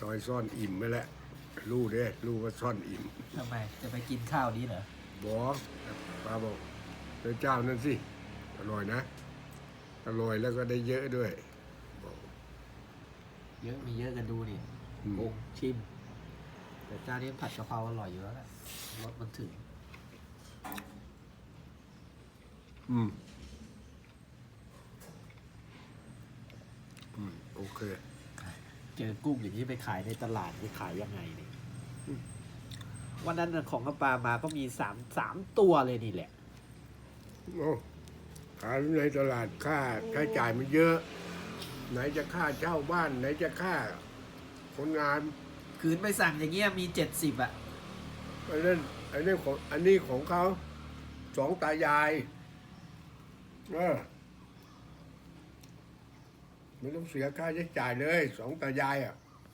ซอยซ่อนอิ่มไปแล้วรู้เด้รู้ว่าซ่อนอิ่มทำไมจะไปกินข้าวนี้เหรอบอกป้าบอกพระเจ้านั่นสิอร่อยนะอร่อยแล้วก็ได้เยอะด้วยบอก เยอะมีเยอะกันดูนี่อืม โอ้ชิม แต่เจ้านี้ผัดกะเพราอร่อยอยู่แล้วแหละรสมันถึงอืมอืมโอเค เจอกุ้งอย่างนี้ไปขายในตลาดไปขายยังไงเนี่ยวันนั้นน่ะของกระปามาก็มีสามสามตัวเลยนี่แหละโอ้ขายในตลาดค่าใช้จ่ายมันเยอะ ไหนจะค่าเช่าบ้าน ไหนจะค่าคนงาน คืนไปสั่งอย่างเงี้ยมีเจ็ดสิบอะอันนั้นอันนี้ของอันนี้ของเขาสองตายาย เออ ไม่ต้องเสียค่าใช้จ่ายเลยสองตายายอะ